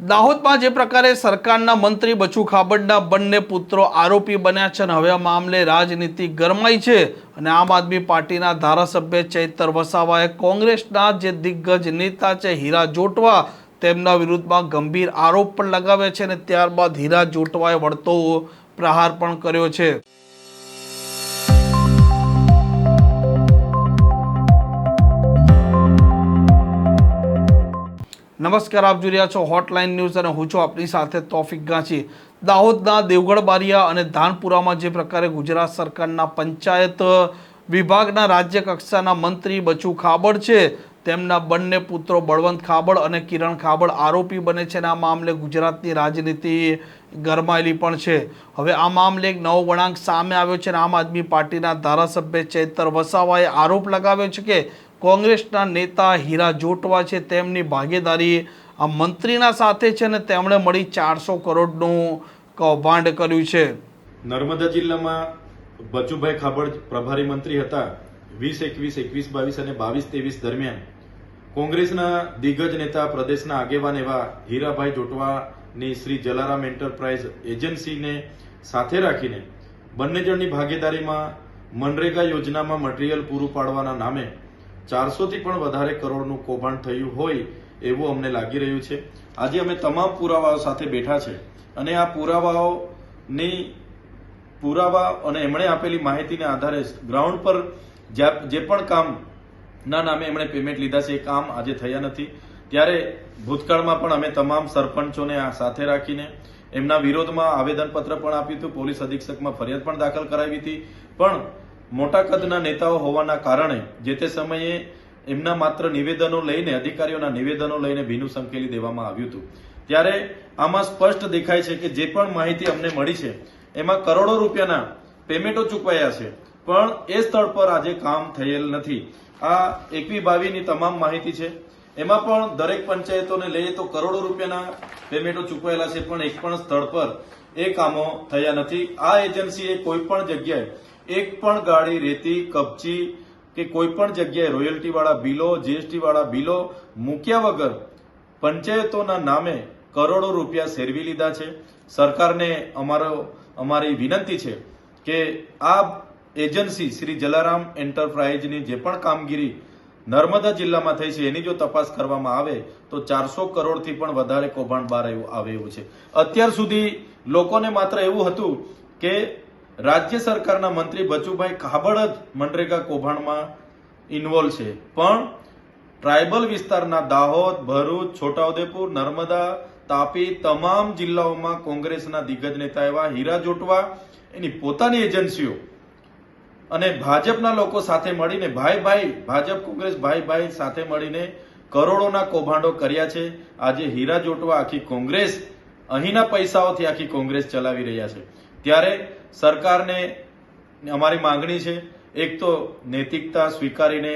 દાહોદમાં જે પ્રકારે સરકારના મંત્રી બચુ ખાબડના બંને પુત્રો આરોપી બન્યા છે અને હવે આ મામલે રાજનીતિ ગરમાઈ છે અને આમ આદમી પાર્ટીના ધારાસભ્ય ચૈતર વસાવાએ કોંગ્રેસના જે દિગ્ગજ નેતા છે હીરા જોટવા તેમના વિરુદ્ધમાં ગંભીર આરોપ પણ લગાવ્યા છે અને ત્યારબાદ હીરા જોટવાએ વળતો પ્રહાર પણ કર્યો છે. નમસ્કાર, આપ જોઈ રહ્યા છો હોટલાઇન ન્યૂઝ અને હું છું આપની સાથે તોફિક ગાંચી. દાહોદના દેવગઢ બારિયા અને ધાનપુરામાં જે પ્રકારે ગુજરાત સરકારના પંચાયત વિભાગના રાજ્ય કક્ષાના મંત્રી બચુ ખાબડ છે, તેમના બંને પુત્રો બળવંત ખાબડ અને કિરણ ખાબડ આરોપી બને છે અને આ મામલે ગુજરાતની રાજનીતિ ગરમાયેલી પણ છે. હવે આ મામલે એક નવો વળાંક સામે આવ્યો છે અને આમ આદમી પાર્ટીના ધારાસભ્ય ચેતર વસાવાએ આરોપ લગાવ્યો છે કે કોંગ્રેસના નેતા હીરા જોટવા છે. તેમની ભાગીદારી આ મંત્રીના સાથે છે અને તેમણે મળી ચારસો કરોડનું કૌભાંડ કર્યું છે. નર્મદા જિલ્લામાં બચુભાઈ ખાબડ પ્રભારી મંત્રી હતા. વીસ એકવીસ એકવીસ બાવીસ અને બાવીસ ત્રેવીસ દરમિયાન કોંગ્રેસના દિગ્ગજ નેતા પ્રદેશના આગેવાન એવા હીરાભાઈ જોટવાની શ્રી જલારામ એન્ટરપ્રાઇઝ એજન્સીને સાથે રાખીને બંને જણની ભાગીદારીમાં મનરેગા યોજનામાં મટીરીયલ પૂરું પાડવાના નામે ચારસોથી પણ વધારે કરોડનું કૌભાંડ થયું હોય એવું અમને લાગી રહ્યું છે. આજે અમે તમામ પુરાવાઓ સાથે બેઠા છે અને આ પુરાવાઓની પુરાવા અને એમણે આપેલી માહિતીને આધારે ગ્રાઉન્ડ પર જે પણ કામના નામે એમણે પેમેન્ટ લીધા છે એ કામ આજે થયા નથી. ત્યારે ભૂતકાળમાં પણ અમે તમામ સરપંચોને આ સાથે રાખીને એમના વિરોધમાં આવેદનપત્ર પણ આપ્યું હતું. પોલીસ અધિક્ષકમાં ફરિયાદ પણ દાખલ કરાવી હતી. પણ મોટા કદના નેતાઓ હોવાના કારણે જે તે સમયે એમના માત્ર નિવેદનો લઈને, અધિકારીઓના નિવેદનો લઈને ભીનું સંકેલી દેવામાં આવ્યું હતું. ત્યારે આમાં સ્પષ્ટ દેખાય છે કે જે પણ માહિતી અમને મળી છે, એમાં કરોડો રૂપિયાના પેમેન્ટો ચૂકવાયા છે. પણ એ સ્થળ પર આજે કામ થયેલ નથી. આ એકવી બાવીની તમામ માહિતી છે. એમાં પણ દરેક પંચાયતોને લઈએ તો કરોડો રૂપિયાના પેમેન્ટો ચૂકવાયેલા છે, પણ એક પણ સ્થળ પર એ કામો થયા નથી. આ એજન્સીએ કોઈ પણ જગ્યાએ એક પણ ગાડી રેતી, કપચી કે કોઈ પણ જગ્યાએ રોયલ્ટી વાળા બિલો જીએસટી વાળા બિલો મૂક્યા વગર પંચાયતોના નામે કરોડો રૂપિયા સેરવી લીધા છે. સરકારને અમારો, અમારી વિનંતી છે કે આ એજન્સી શ્રી જલારામ એન્ટરપ્રાઇઝની જે પણ કામગીરી નર્મદા જિલ્લામાં થઈ છે, એની જો તપાસ કરવામાં આવે, તો ચારસો કરોડથી પણ વધારે કૌભાંડ બહાર આવે એવું છે. અત્યાર સુધી લોકોને માત્ર એવું હતું કે રાજ્ય સરકારના મંત્રી બચુભાઈ કાબડ જ મનરેગા કૌભાંડમાં ઇન્વોલ્વ છે. પણ ટ્રાયબલ વિસ્તારના દાહોદ, ભરૂચ, છોટાઉદેપુર, નર્મદા, તાપી તમામ જિલ્લાઓમાં કોંગ્રેસના દિગ્ગજ નેતા એવા હીરા જોટવા એની પોતાની એજન્સીઓ અને ભાજપના લોકો સાથે મળીને ભાઈ ભાઈ, ભાજપ, કોંગ્રેસ ભાઈ ભાઈ સાથે મળીને કરોડોના કૌભાંડો કર્યા છે. આજે હીરા જોટવા આખી કોંગ્રેસ અહીંના પૈસાઓથી આખી કોંગ્રેસ ચલાવી રહ્યા છે. ત્યારે સરકારને અમારી માંગણી છે. એક તો નૈતિકતા સ્વીકારીને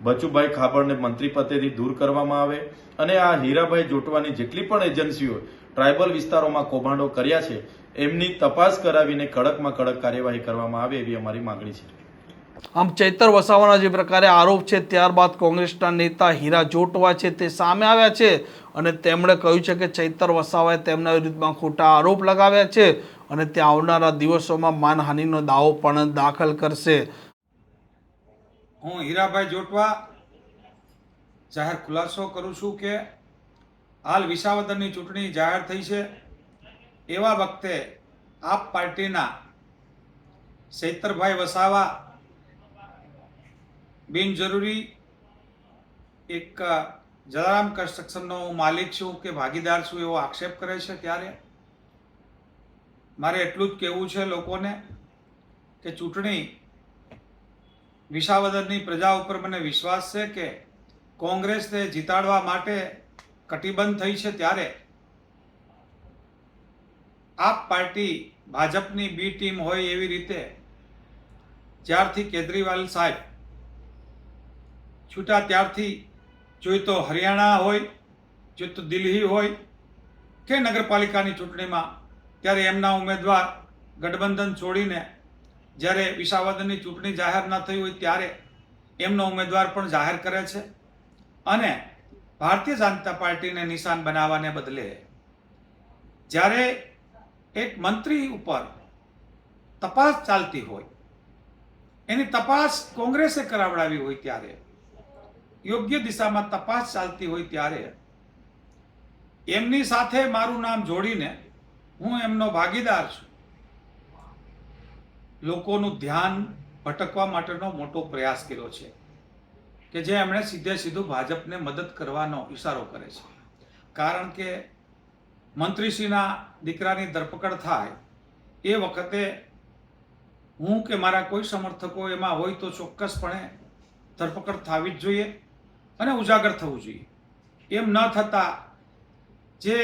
બચુભાઈ ખાબડને મંત્રી પદેથી દૂર કરવામાં આવે અને આ હીરાભાઈ જોટવાની જેટલી પણ એજન્સીઓ ટ્રાયબલ વિસ્તારોમાં કૌભાંડો કર્યા છે, એમની તપાસ કરાવીને કડકમાં કડક કાર્યવાહી કરવામાં આવે એવી અમારી માંગણી છે. આમ ચૈતર વસાવાના જે પ્રકારે આરોપ છે, ત્યારબાદ કોંગ્રેસના નેતા હીરા જોટવા છે તે સામે આવ્યા છે અને તેમણે કહ્યું છે કે ચૈતર વસાવાએ તેમના વિરુદ્ધમાં ખોટા આરોપ લગાવ્યા છે. અને તે આવનારા દિવસોમાં માનહાનિનો દાવો પણ દાખલ કરશે. હું હીરાભાઈ જોટવા જાહેર ખુલાસો કરું છું કે હાલ વિસાવદરની ચૂંટણી જાહેર થઈ છે. એવા વખતે આપ પાર્ટીના શૈતરભાઈ વસાવા બિનજરૂરી એક જલારામ કન્સ્ટ્રક્શનનો હું માલિક છું કે ભાગીદાર છું એવો આક્ષેપ કરે છે ત્યારે? મારે એટલું જ કહેવું છે લોકોને કે ચૂંટણી વિસાવદરની પ્રજા ઉપર મને વિશ્વાસ છે કે કોંગ્રેસને જીતાડવા માટે કટિબંધ થઈ છે ત્યારે આપ પાર્ટી ભાજપની બી ટીમ હોય એવી રીતે જ્યારથી કેજરીવાલ સાહેબ છૂટા ત્યારથી જોઈ તો હરિયાણા હોય જોઈ તો દિલ્હી હોય કે નગરપાલિકાની ચૂંટણીમાં ત્યારે એમના ઉમેદવાર ગઠબંધન છોડીને જ્યારે વિસાવદનની ચૂંટણી જાહેર ન થઈ હોય ત્યારે એમનો ઉમેદવાર પણ જાહેર કરે છે અને ભારતીય જનતા પાર્ટીને નિશાન બનાવવાને બદલે જ્યારે એક મંત્રી ઉપર તપાસ ચાલતી હોય, એની તપાસ કોંગ્રેસે કરાવડાવી હોય ત્યારે, યોગ્ય દિશામાં તપાસ ચાલતી હોય ત્યારે, એમની સાથે મારું નામ જોડીને હું એમનો ભાગીદાર છું. લોકોનું ધ્યાન ભટકવા માટેનો મોટો પ્રયાસ કર્યો છે કે જે એમણે સીધે સીધું ભાજપને મદદ કરવાનો ઇશારો કરે છે. કારણ કે મંત્રીશ્રીના દીકરાની ધરપકડ થાય એ વખતે હું કે મારા કોઈ સમર્થકો એમાં હોય તો ચોક્કસપણે ધરપકડ થવી જ જોઈએ અને ઉજાગર થવું જોઈએ. એમ ન થતાં જે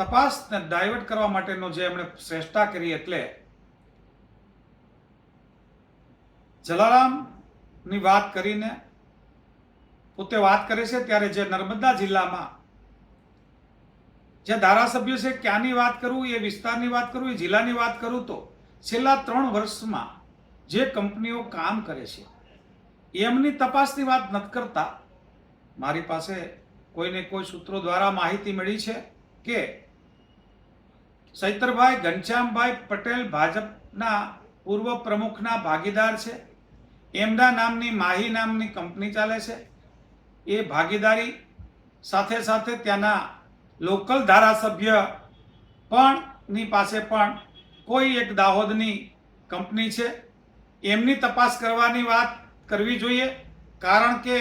તપાસને ડાયવર્ટ કરવા માટેનો જે એમણે શ્રેષ્ઠતા કરી એટલે જલારામની વાત કરીને પોતે વાત કરે છે ત્યારે જે નર્મદા જિલ્લામાં જે ધારાસભ્ય છે, ક્યાંની વાત કરું, એ વિસ્તારની વાત કરું, એ જિલ્લાની વાત કરું તો છેલ્લા ત્રણ વર્ષમાં જે કંપનીઓ કામ કરે છે, એમની તપાસની વાત નથી કરતા. મારી પાસે કોઈને કોઈ સૂત્રો દ્વારા માહિતી મળી છે કે સૈતરભાઈ, ઘનશ્યામભાઈ પટેલ ભાજપના પૂર્વ પ્રમુખના ભાગીદાર છે. એમના નામની માહી નામની કંપની ચાલે છે. એ ભાગીદારી સાથે સાથે ત્યાંના લોકલ ધારાસભ્ય પણ ની પાસે પણ કોઈ એક દાહોદની કંપની છે. એમની તપાસ કરવાની વાત કરવી જોઈએ, કારણ કે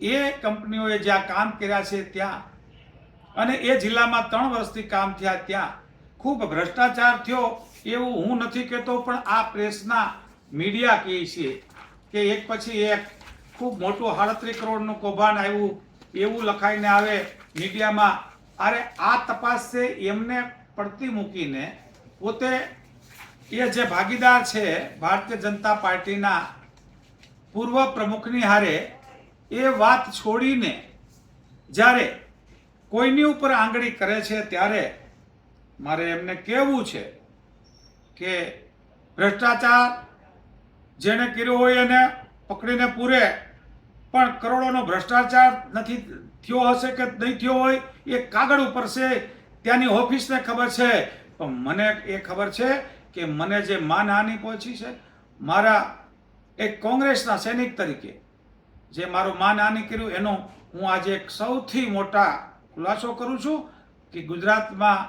એ કંપનીઓએ જ્યાં કામ કર્યા છે ત્યાં અને એ જિલ્લામાં ત્રણ વર્ષથી કામ થયા ત્યાં. ખૂબ ભ્રષ્ટાચાર થયો એવું હું નથી કહેતો, પણ આ પ્રેસના મીડિયા કહે છે કે એક પછી એક ખૂબ મોટું સાડત્રીસ કરોડનું કૌભાંડ આવ્યું, એવું લખાઈને આવે મીડિયામાં. અરે આ તપાસ છે એમને પડતી મૂકીને પોતે એ જે ભાગીદાર છે ભારતીય જનતા પાર્ટીના પૂર્વ પ્રમુખની હારે એ વાત છોડીને જ્યારે કોઈની ઉપર આંગળી કરે છે ત્યારે મારે એમને કહેવું છે કે ભ્રષ્ટાચાર જેણે કર્યો હોય એને પકડીને પૂરે, પણ કરોડોનો ભ્રષ્ટાચાર નથી થયો હશે કે નહીં થયો હોય, એ કાગળ ઉપર છે, ત્યાંની ઓફિસને ખબર છે. પણ મને એ ખબર છે કે મને જે માનહાનિ પહોંચી છે, મારા એક કોંગ્રેસના સૈનિક તરીકે જે મારું માનહાનિ કર્યું, એનો હું આજે એક સૌથી મોટા ખુલાસો કરું છું કે ગુજરાતમાં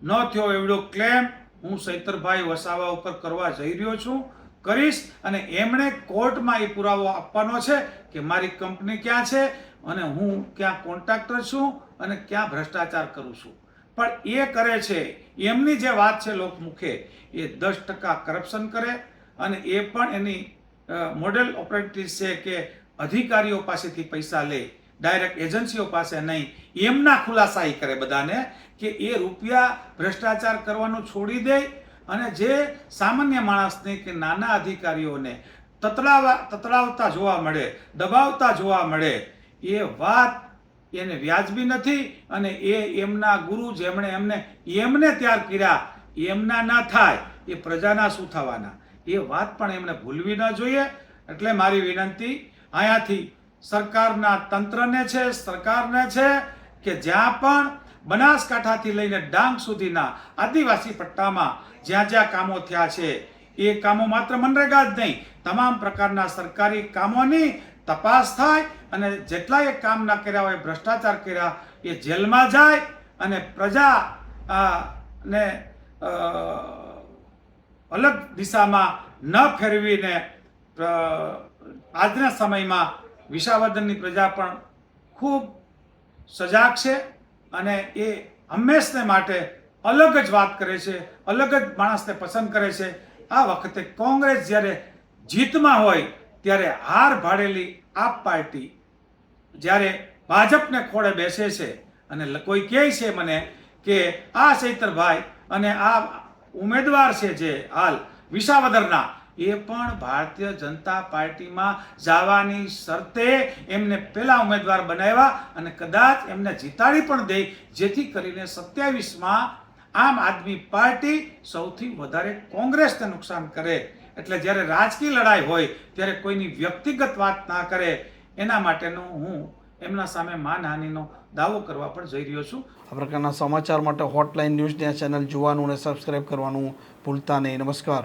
ન થયો એવડો ક્લેમ હું સૈતરભાઈ વસાવા ઉપર કરવા જઈ રહ્યો છું. કરીશ અને એમણે કોર્ટમાં એ પુરાવો આપવાનો છે કે મારી કંપની ક્યાં છે અને હું ક્યાં કોન્ટ્રાક્ટર છું અને ક્યાં ભ્રષ્ટાચાર કરું છું. પણ એ કરે છે, એમની જે વાત છે લોકમુખે, એ દસ ટકા કરપ્શન કરે અને એ પણ એની મોડેલ ઓપરેટિવ છે કે અધિકારીઓ પાસેથી પૈસા લે. ડાયરેક્ટ એજન્સીઓ પાસે નહીં. એમના ખુલાસા એ કરે બધાને કે એ રૂપિયા ભ્રષ્ટાચાર કરવાનું છોડી દે અને જે સામાન્ય માણસને કે નાના અધિકારીઓને તતડાવા, તતડાવતા જોવા મળે, દબાવતા જોવા મળે, એ વાત એને વ્યાજબી નથી અને એ એમના ગુરુ જેમણે એમને એમને ત્યાર કર્યા, એમના ના થાય, એ પ્રજાના શું થવાના એ વાત પણ એમણે ભૂલવી ન જોઈએ. એટલે મારી વિનંતી અહીંયાથી સરકારના તંત્રને છે, સરકારને છે કે જ્યાં પણ બનાસકાંઠાથી લઈને ડાંગ સુધીના આદિવાસી પટ્ટામાં જ્યાં જ્યાં કામો થયા છે, એ કામો માત્ર મનરેગા જ નહીં, તમામ પ્રકારના સરકારી કામોની તપાસ થાય અને જેટલા એ કામ ના કર્યા હોય, ભ્રષ્ટાચાર કર્યા, એ જેલમાં જાય અને પ્રજા ને અલગ દિશામાં ન ફેરવીને આજના સમયમાં વિસાવદનની પ્રજા પણ ખૂબ સજાગ છે અને એ હંમેશને માટે અલગ જ વાત કરે છે, અલગ જ માણસને પસંદ કરે છે. આ વખતે કોંગ્રેસ જ્યારે જીતમાં હોય, ત્યારે હાર ભાડેલી આપ પાર્ટી જ્યારે ભાજપને ખોળે બેસે છે અને કોઈ કહે છે મને કે આ ચૈતરભાઈ અને આ ઉમેદવાર છે જે હાલ વિસાવદરના એ પણ ભારતીય જનતા પાર્ટીમાં જવાની શરતે એમને પેલા ઉમેદવાર બનાવ્યા અને કદાચ એમને જીતાડી પણ દે, જેથી કરીને સત્યાવીસમાં આમ આદમી પાર્ટી સૌથી વધારે કોંગ્રેસને નુકસાન કરે. એટલે જ્યારે રાજકીય લડાઈ હોય, ત્યારે કોઈની વ્યક્તિગત વાત ના કરે. એના માટેનું હું એમના સામે માનહાનિનો દાવો કરવા પણ જઈ રહ્યો છું. આ પ્રકારના સમાચાર માટે હોટલાઇન ન્યૂઝની આ ચેનલ જોવાનું અને સબસ્ક્રાઈબ કરવાનું ભૂલતા નહીં. નમસ્કાર.